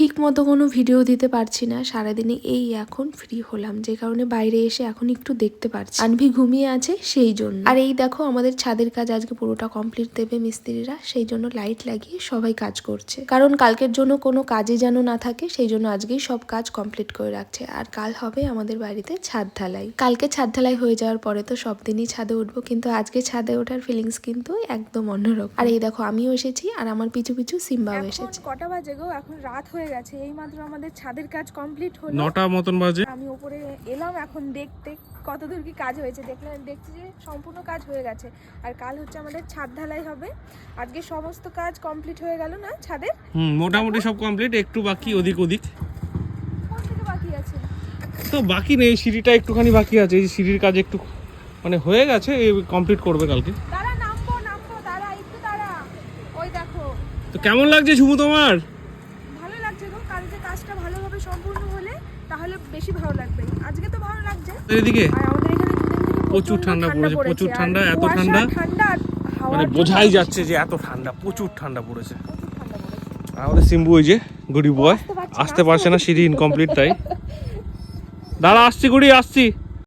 ঠিক মতো কোনো ভিডিও দিতে পারছি না। সারাদিনে এই এখন ফ্রি হলাম। যে কারণে বাইরে এসে এখন একটু দেখতে পারছি। আনভি ঘুমিয়ে আছে সেই জন্য। আর এই দেখো আমাদের ছাদের কাজ আজকে পুরোটা কমপ্লিট দেবে মিস্ত্রিরা। সেই জন্য লাইট লাগিয়ে সবাই কাজ করছে। কারণ কালকের জন্য কোনো কাজে যেন না থাকে সেই জন্য আজকেই সব কাজ কমপ্লিট করে রাখছে। আর কাল হবে আমাদের বাড়িতে ছাদ ঢালাই। কালকে ছাদ ঢালাই হয়ে যাওয়ার পরে তো সব দিনই ছাদে উঠবো। কিন্তু আজকে ছাদে ওঠার ফিলিংস কিন্তু একদম অন্যরকম। আর এই দেখো আমিও এসেছি আর আমার পিছু পিছু সিম্বাও এসেছে। কটা বাজে গো? এখন রাত হয়ে গেছে। এই মাত্র আমাদের ছাদের কাজ কমপ্লিট হলো। নটা মতন বাজে। আমি উপরে এলাম এখন দেখতে। কতদূর কি কাজ হয়েছে দেখলাম দেখছি যে সম্পূর্ণ কাজ হয়ে গেছে। আর কাল হচ্ছে আমাদের ছাদ ঢালাই হবে। আজকে সমস্ত কাজ কমপ্লিট হয়ে গেল না ছাদের? হুম মোটামুটি সব কমপ্লিট একটু বাকি ওদিক ওদিক। বাকি আছে? তো বাকি নেই সিঁড়িটা একটুখানি বাকি আছে। এই সিঁড়ির কাজ একটু মানে হয়ে গেছে কমপ্লিট করবে কালকে। দাঁড়া নামবো নামবো। দাঁড়া একটু দাঁড়া। ওই দেখো। তো কেমন লাগছে শুভ তোমার? যে কাজটা ভালোভাবে সম্পূর্ণ হলে তাহলে বেশি ভালো লাগবে। আজকে তো ভালো লাগছে। এদিকে? আর আমাদের এখানে প্রচুর ঠান্ডা পড়েছে, প্রচুর ঠান্ডা, এত ঠান্ডা। ঠান্ডা মানে বোঝাই যাচ্ছে যে এত ঠান্ডা প্রচুর ঠান্ডা পড়েছে। আমাদের সিম্বু ওই যে গুড়ি বয় আসতে পারছে না, আসতে পারছে না সিঁড়ি ইনকমপ্লিট তাই। দাঁড়া আসছি গুড়ি আসছি।